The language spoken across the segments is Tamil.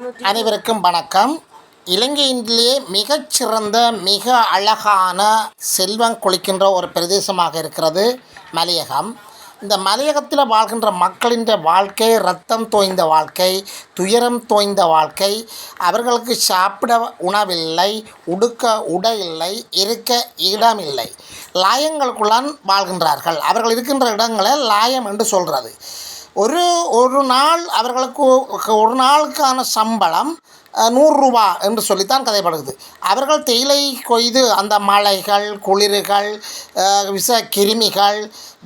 அனைவருக்கும் வணக்கம். இலங்கையிலேயே மிகச்சிறந்த மிக அழகான செல்வம் கொளிக்கின்ற ஒரு பிரதேசமாக இருக்கிறது மலையகம். இந்த மலையகத்தில் வாழ்கின்ற மக்களின் வாழ்க்கை ரத்தம் தோய்ந்த வாழ்க்கை துயரம் தோய்ந்த வாழ்க்கை அவர்களுக்கு சாப்பிட உணவில்லை உடுக்க உடை இல்லை இருக்க இடமில்லை. லாயங்களுக்குள்ளான் வாழ்கின்றார்கள். அவர்கள் இருக்கின்ற இடங்களை லாயம் என்று சொல்கிறது ஒரு ஒரு நாள் அவர்களுக்கு ஒரு நாளுக்கான சம்பளம் நூறுரூவா என்று சொல்லித்தான் கதைப்படுகிறது. அவர்கள் தேயிலை கொய்து அந்த மலைகள் குளிர்கள் விஷ கிருமிகள்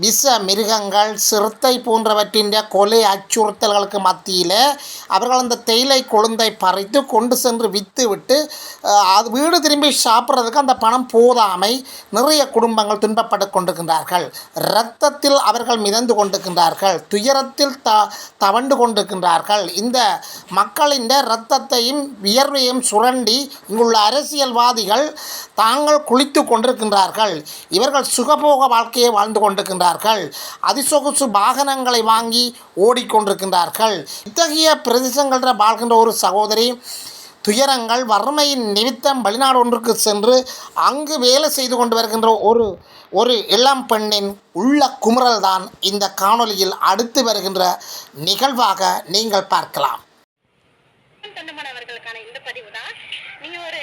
விஷ மிருகங்கள் சிறுத்தை போன்றவற்றின் கொலை அச்சுறுத்தல்களுக்கு மத்தியில் அவர்கள் அந்த தேயிலை கொழுந்தை பறித்து கொண்டு சென்று விற்று விட்டு அது வீடு திரும்பி சாப்பிட்றதுக்கு அந்த பணம் போதாமை நிறைய குடும்பங்கள் துன்பப்பட்டு கொண்டிருக்கின்றார்கள். இரத்தத்தில் அவர்கள் மிதந்து கொண்டிருக்கின்றார்கள். துயரத்தில் த தவண்டு கொண்டிருக்கின்றார்கள். இந்த மக்களின் இரத்தத்தையும் வியர்வையும் சுரண்டி இங்குள்ள அரசியல்வாதிகள் தாங்கள் குளித்து கொண்டிருக்கின்றார்கள். இவர்கள் சுகபோக வாழ்க்கையை வாழ்ந்து கொண்டிருக்கின்றார்கள். அதிசொகுசு வாகனங்களை வாங்கி ஓடிக்கொண்டிருக்கின்றார்கள் இத்தகைய பிரதேசங்களில் வாழ்கின்ற ஒரு சகோதரி துயரங்கள் வறுமையின் நிமித்தம் வெளிநாடு ஒன்றுக்கு சென்று அங்கு வேலை செய்து கொண்டு வருகின்ற ஒரு ஒரு இளம் பெண்ணின் உள்ள குமுறல் தான் இந்த காணொலியில் அடுத்து வருகின்ற நிகழ்வாக நீங்கள் பார்க்கலாம். தொண்டமன் அவர்களுக்கான இந்த பதிவு தான் நீங்க ஒரு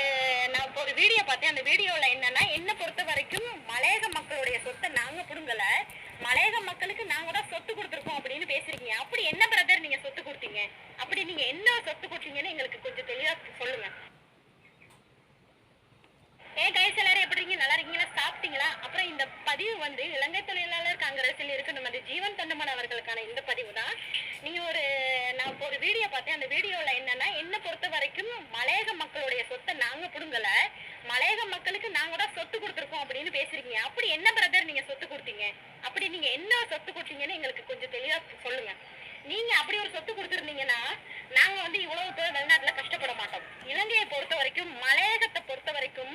நான் ஒரு வீடியோ பார்த்தேன். அந்த வீடியோல என்னன்னா என்ன பொறுத்த வரைக்கும் மலையக மக்களுடைய சொத்தை நாங்க புடுங்கல. மலையக மக்களுக்கு நாங்க தான் சொத்து கொடுத்துருக்கோம் அப்படின்னு பேசுறீங்க அப்படி என்ன பிரதர் நீங்க சொத்து கொடுத்தீங்க? அப்படி நீங்க என்ன சொத்து கொடுத்தீங்கன்னு எங்களுக்கு கொஞ்சம் தெளிவா சொல்லுங்க. ஏன் கைஸ் எல்லாரும் எப்படி இருக்கீங்க? நல்லா இருக்கீங்களா? சாப்பிட்டீங்களா? அப்புறம் இந்த பதிவு வந்து இலங்கை தொழிலாளர் காங்கிரஸில் இருக்கு நமது ஜீவன் தொண்டமன் அவர்களுக்கான வீடியோ பார்த்தேன். அந்த வீடியோல என்னன்னா என்ன பொறுத்த வரைக்கும் மலையக மக்களுடைய சொத்தை நாங்க புடுங்கல. மலையக மக்களுக்கு நாங்க தான் சொத்து கொடுத்துருக்கோம் அப்படின்னு பேசுறீங்க அப்படி என்ன பிரதர் நீங்க சொத்து கொடுத்தீங்க? அப்படி நீங்க என்ன சொத்து கொடுத்தீங்கன்னு எங்களுக்கு கொஞ்சம் தெளிவா சொல்லுங்க. நீங்க அப்படி ஒரு சொத்து கொடுத்துருந்தீங்கன்னா நாங்க வந்து இவ்வளவு பேர் வெளிநாட்டுல கஷ்டப்பட மாட்டோம். இலங்கையை பொறுத்த வரைக்கும் மலையகத்தை பொறுத்த வரைக்கும்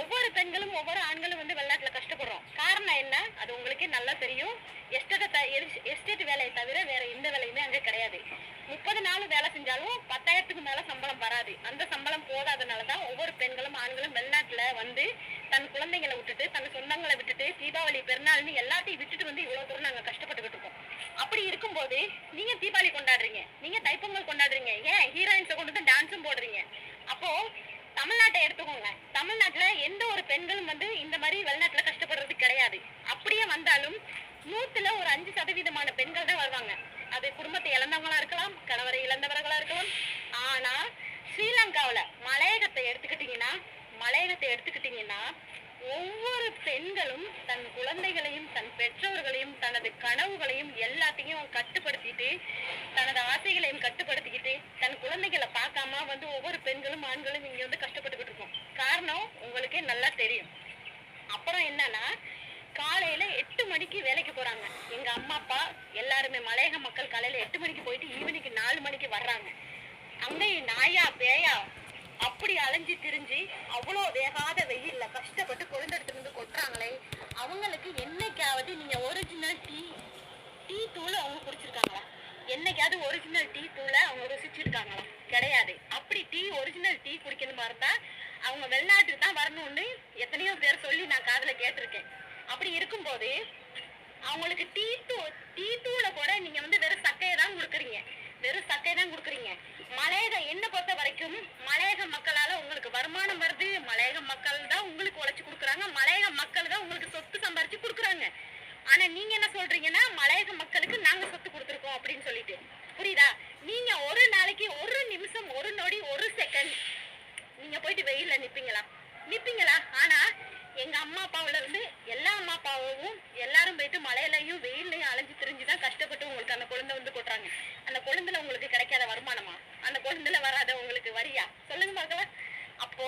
ஒவ்வொரு பெண்களும் ஒவ்வொரு ஆண்களும் வந்து வெளிநாட்டுல கஷ்டப்படுறோம். காரணம் என்ன? அது உங்களுக்கே நல்லா தெரியும். எஸ்டேட் எஸ்டேட் வேலையை தவிர வேற எந்த வேலையும் முப்பது நாள் வேலை செஞ்சாலும் பத்தாயிரத்துக்கு மேல சம்பளம் வராது. அந்த சம்பளம் போதாதனால தான் ஒவ்வொரு பெண்களும் ஆண்களும் வெளிநாட்டுல வந்து தன் குழந்தைங்களை விட்டுட்டு தன் சொந்தங்களை விட்டுட்டு தீபாவளி பெருநாள்னு எல்லாத்தையும் விட்டுட்டு வந்து இவ்வளவு தூரம் நாங்க கஷ்டப்பட்டுக்கிட்டு இருக்கோம். அப்படி இருக்கும்போது நீங்க தீபாவளி கொண்டாடுறீங்க. நீங்க தைப்பொங்கல் கொண்டாடுறீங்க. ஏன் ஹீரோயின்ஸை கொண்டு வந்து டான்ஸும் போடுறீங்க? அப்போ தமிழ்நாட்டை எடுத்துக்கோங்க. தமிழ்நாட்டுல எந்த ஒரு பெண்களும் வந்து இந்த மாதிரி வெளிநாட்டுல கஷ்டப்படுறது கிடையாது. அப்படியே வந்தாலும் நூத்துல ஒரு அஞ்சு சதவீதமான பெண்கள் தான் வருவாங்க. அது குடும்பத்தை இழந்தவங்களா இருக்கலாம் கணவரை இழந்தவர்களா இருக்கலாம். ஆனா ஸ்ரீலங்காவில மலையகத்தை எடுத்துக்கிட்டீங்கன்னா மலையகத்தை எடுத்துக்கிட்டீங்கன்னா ஒவ்வொரு பெண்களும் தன் குழந்தைகளையும் தன் பெற்றோர்களையும் தனது கனவுகளையும் எல்லாத்தையும் கட்டுப்படுத்திட்டு தனது ஆசைகளையும் கட்டுப்படுத்திக்கிட்டு தன் குழந்தைகளை பார்க்காம வந்து ஒவ்வொரு பெண்களும் ஆண்களும் இங்க வந்து கஷ்டப்பட்டுக்கிட்டு இருக்கோம். காரணம் உங்களுக்கே நல்லா தெரியும். அப்புறம் என்னன்னா காலையில எட்டு மணிக்கு வேலைக்கு போறாங்க. எங்க அம்மா அப்பா எல்லாருமே மலையக மக்கள் காலையில எட்டு மணிக்கு போயிட்டு ஈவினிங் நாலு மணிக்கு வர்றாங்க. அங்கே நாயா பேயா அப்படி அலைஞ்சு திரிஞ்சு அவ்வளோ வேகாத வெயில்ல கஷ்டப்பட்டு கொழுந்தெடுத்து இருந்து கொட்டுறாங்களே அவங்களுக்கு என்னைக்காவது நீங்க ஒரிஜினல் டீ டீ தூள் அவங்க குடிச்சிருக்காங்களா? என்னைக்காவது ஒரிஜினல் டீ தூளை அவங்க ருசிச்சிருக்காங்களா? கிடையாது. அப்படி டீ ஒரிஜினல் டீ குடிக்கணுமா இருந்தா அவங்க வெளிநாட்டுக்கு தான் வரணும்னு எத்தனையோ பேர் சொல்லி நான் காதுல கேட்டிருக்கேன். அப்படி இருக்கும்போது அவங்களுக்கு டீ தூ டீ தூளை கூட நீங்க வந்து வெறும் சக்கையை தான் கொடுக்குறீங்க. வெறும் சக்கையை தான் கொடுக்குறீங்க. மலையக என்ன பொறுத்த வரைக்கும் மலையக மக்களால உங்களுக்கு வருமானம் வருது. மலையக மக்கள் தான் உங்களுக்கு உழைச்சி கொடுக்குறாங்க. மலையக மக்கள் தான் உங்களுக்கு சொத்து சம்பாரிச்சு கொடுக்குறாங்க. ஆனா நீங்க என்ன சொல்றீங்கன்னா மலையக மக்களுக்கு நாங்க சொத்து கொடுத்துருக்கோம் அப்படின்னு சொல்லிட்டு. புரியுதா? நீங்க ஒரு நாளைக்கு ஒரு நிமிஷம் ஒரு நொடி ஒரு செகண்ட் நீங்க போயிட்டு வெயில்ல நிப்பீங்களா? நிப்பீங்களா? ஆனா எங்க அம்மா அப்பாவில இருந்து எல்லா அம்மா அப்பாவும் எல்லாரும் போயிட்டு மலையிலையும் வெயில்லையும் அலைஞ்சு திரிஞ்சு தான் கஷ்டப்பட்டு உங்களுக்கு அந்த குழந்தை வந்து கொட்டுறாங்க. அந்த குழந்தைல உங்களுக்கு கிடைக்காத வருமானமா? அந்த குழந்தைல வராத உங்களுக்கு வரியா? சொல்லுங்க பார்க்கலாம் அப்போ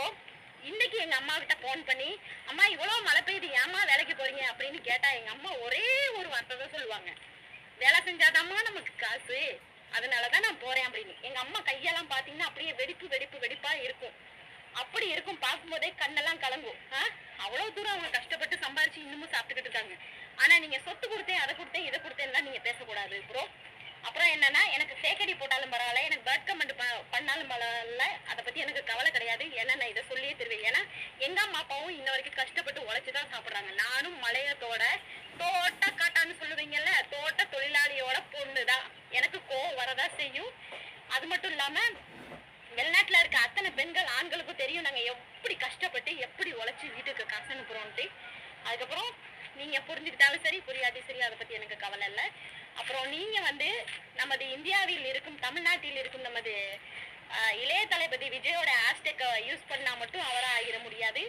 இன்னைக்கு எங்க அம்மா கிட்ட போன் பண்ணி அம்மா இவ்வளவு மழை பெய்யுது ஏம்மா வேலைக்கு போறீங்க? அப்படின்னு கேட்டா எங்க அம்மா ஒரே ஒரு வார்த்தை தான் சொல்லுவாங்க. வேலை செஞ்சாதாம்மா நமக்கு காசு. அதனாலதான் நான் போறேன் அப்படின்னு. எங்க அம்மா கையெல்லாம் பாத்தீங்கன்னா அப்படியே வெடிப்பு வெடிப்பு வெடிப்பா இருக்கும். அப்படி இருக்கும் பார்க்கும்போதே கண்ணெல்லாம் கலங்கும். ஆ? அவ்வளவு தூரம் அவங்க கஷ்டப்பட்டு சம்பாரிச்சு இன்னமும் சாப்பிட்டுக்கிட்டு இருக்காங்க. ஆனா நீங்க சொத்து கொடுத்தேன் அதை கொடுத்தேன் இதை கொடுத்தேன்லாம் நீங்க பேசக்கூடாது ப்ரோ அப்புறம் என்னன்னா எனக்கு சேக்கடி போட்டாலும் பரவாயில்ல எனக்கு பேர்ட் கமெண்ட் பண்ணாலும் பரவாயில்ல அதை பத்தி எனக்கு கவலை கிடையாது. ஏன்னா நான் இதை சொல்லியே தருவேன். ஏன்னா எங்க அம்மா அப்பாவும் இன்ன வரைக்கும் கஷ்டப்பட்டு உழைச்சுதான் சாப்பிடுறாங்க. நானும் மலையத்தோட தோட்ட காட்டான்னு சொல்லுவீங்கல்ல தோட்ட தொழிலாளியோட பொண்ணு தான் எனக்கு கோவம் வரதா செய்யும் அது மட்டும் இல்லாம வெளிநாட்டுல இருக்க அத்தனை பெண்கள் ஆண்களுக்கும் தெரியும் நாங்க எப்படி கஷ்டப்பட்டு எப்படி உழைச்சி வீட்டுக்கு காசு அனுப்புறோம்ட்டு அதுக்கப்புறம் நீங்க புரிஞ்சுக்கிட்டாலும் சரி புரியாட்டி சரி அதை பத்தி எனக்கு கவலை இல்லை. அப்புறம் நீங்க வந்து நமது இந்தியாவில் இருக்கும் தமிழ்நாட்டில் இருக்கும் நமது இளைய தளபதி விஜயோட ஹேஷ்டேக்கை யூஸ் பண்ணா மட்டும் அவராக ஆகிட முடியாது.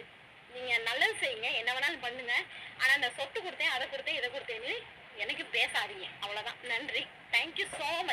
நீங்க நல்லது செய்யுங்க என்ன வேணாலும் பண்ணுங்க. ஆனா அந்த சொத்து கொடுத்தேன் அதை கொடுத்தேன் இதை கொடுத்தேன்னு எனக்கு பேசாதீங்க. அவ்வளவுதான். நன்றி. Thank you so much